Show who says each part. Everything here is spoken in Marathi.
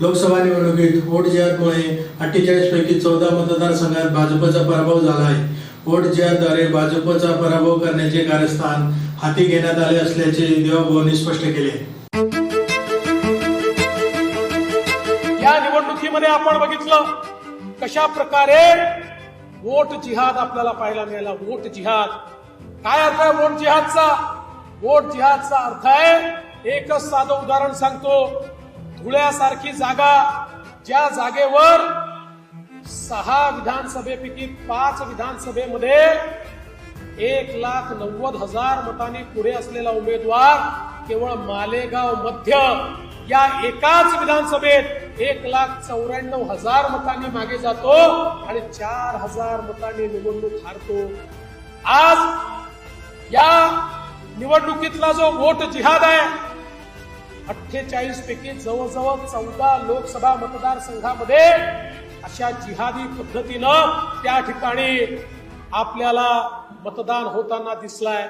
Speaker 1: लोकसभा निवडणुकीत वोट जिहादमुळे अठ्ठेचाळीस पैकी चौदा मतदारसंघात भाजपचा पराभव झाला आहे वोट जिहादद्वारे भाजपचा पराभव करण्याचे कार्यस्थान हाती घेण्यात आले असल्याचे देवाभाऊंनी स्पष्ट केले.
Speaker 2: या निवडणुकीमध्ये आपण बघितलं कशा प्रकारे वोट जिहाद आपल्याला पाहायला मिळाला. वोट जिहाद. काय अर्थ आहे वोट जिहादचा? वोट जिहादचा अर्थ आहे एकच साधं उदाहरण सांगतो. धुळ्यासारखी जागा ज्या जागेवर सहा विधानसभेपैकी पाच विधानसभेमध्ये एक लाख नव्वद हजार मतांनी पुढे असलेला उमेदवार केवळ मालेगाव मध्य या एकाच विधानसभेत एक लाख चौऱ्याण्णव हजार मतांनी मागे जातो आणि चार हजार मतांनी निवडणूक हारतो. आज या निवडणुकीतला जो वोट जिहाद आहे अठ्ठेचाळीस पैकी जवळजवळ चौदा लोकसभा मतदारसंघामध्ये अशा जिहादी पद्धतीनं त्या ठिकाणी आपल्याला मतदान होताना दिसलाय.